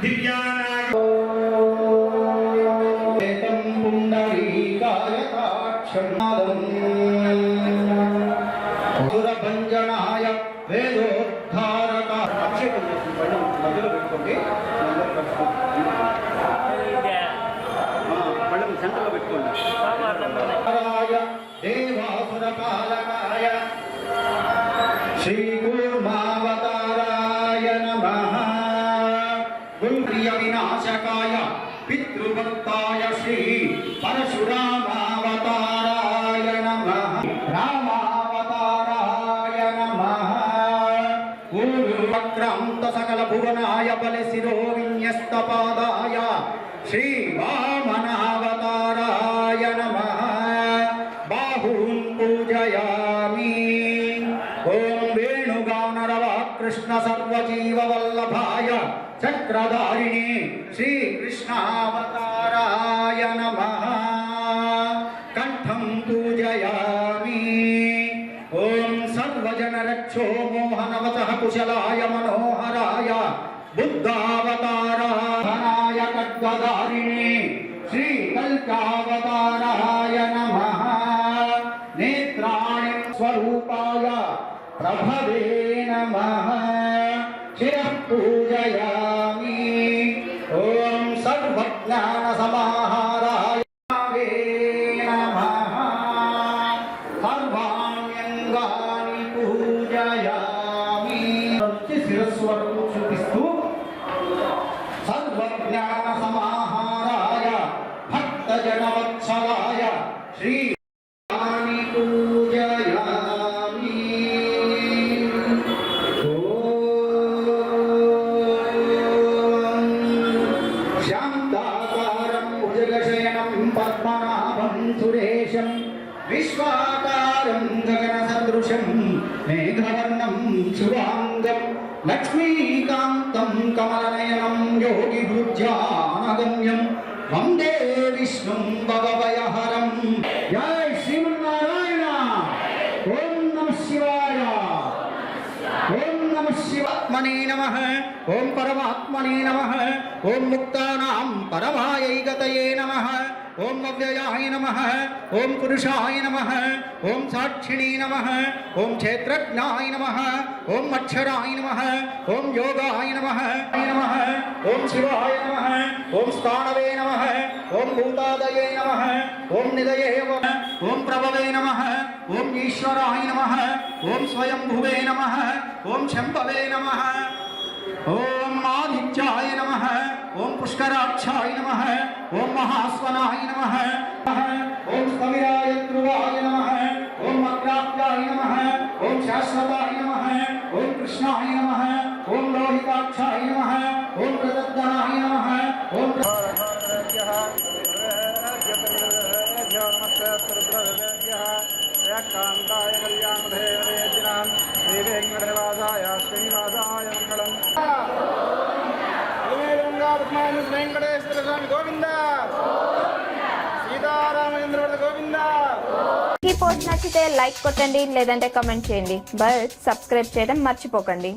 దివ్యానాగం పుండరీకాయక్షణాదం సురభంజనాయ వేదోద్ధారక అక్షయం మొదలు పెట్టుకోండి పళ్ళం సంతలో పెట్టుకోండి. దేవాసుర పాలకాయ శ్రీ పరశురామావతారాయ నమః రామావతారాయ నమః ఊరువక్రాంత సకల భువనాయ బలి శిరో విన్యస్త పాదాయ శ్రీ వామనావతారాయ నమః బాహూన్ పూజయామి ఓం వేణుగానరవ చక్రధారిణి శ్రీకృష్ణావతారాయ రక్షో మోహనవచ కుశలాయ మనోహరాయ బుద్ధావతారాయ ఖడ్గధారిణి శ్రీ కల్కావతారాయ నమః నేత్రాణి స్వరూపాయ ప్రభవే నమః శిరః పూజయామి సర్వజ్ఞాన సమాహారాయ భక్తజనవత్సలాయ శ్రీ రాణి పూజయామి ఓం విశ్వాకారం గగన సదృశం మేఘవర్ణం శుభాంగం లక్ష్మీకాంతం కమలనయనం యోగి భుజానగమ్యం వందే విష్ణుం భవభయహరం జై శ్రీమన్నారాయణ. ఓం నమ శివాయ. ఓం నమ శివాత్మనే నమ. ఓం పరమాత్మనే నమ. ఓం ముక్తానాం పరమాయైగతయే. నమ ఓం అవ్యయాయ నమ ఓం పురుషాయ నమ ఓం సాక్షిణీ నమ ఓం క్షేత్రజ్ఞాయ నమ ఓం అక్షరాయ నమ ఓం యోగాయ నమ నమ ఓం శివాయ నమ ఓం స్థానవే నమ ఓం భూతాదయే నమ ఓం నిదయే నమః. ఓం ప్రభవే నమ ఓం ఈశ్వరాయ నమ ఓం స్వయంభువే నమ ఓం శంభవే నమ ఓం ఆదిత్యాయ నమ ఓం పుష్కరాక్షాయ నమ ఓం మహాస్వనాయ నమ ఓం స్థవిరాయ ధ్రువాయ నమ ఓం అగ్రాప్యాయ నమ ఓం శాశ్వతాయ నమ ఓం కృష్ణాయ నమ ఓం లోహితాక్షాయ నమ ఓం ప్రదద్దనాయ వెంకటేశ్వర స్వామి గోవింద. సీతారామచంద్రవర్ధ గోవింద. ఈ పోస్ట్ నచ్చితే లైక్ కొట్టండి లేదంటే కమెంట్ చేయండి. బట్ సబ్స్క్రైబ్ చేయడం మర్చిపోకండి.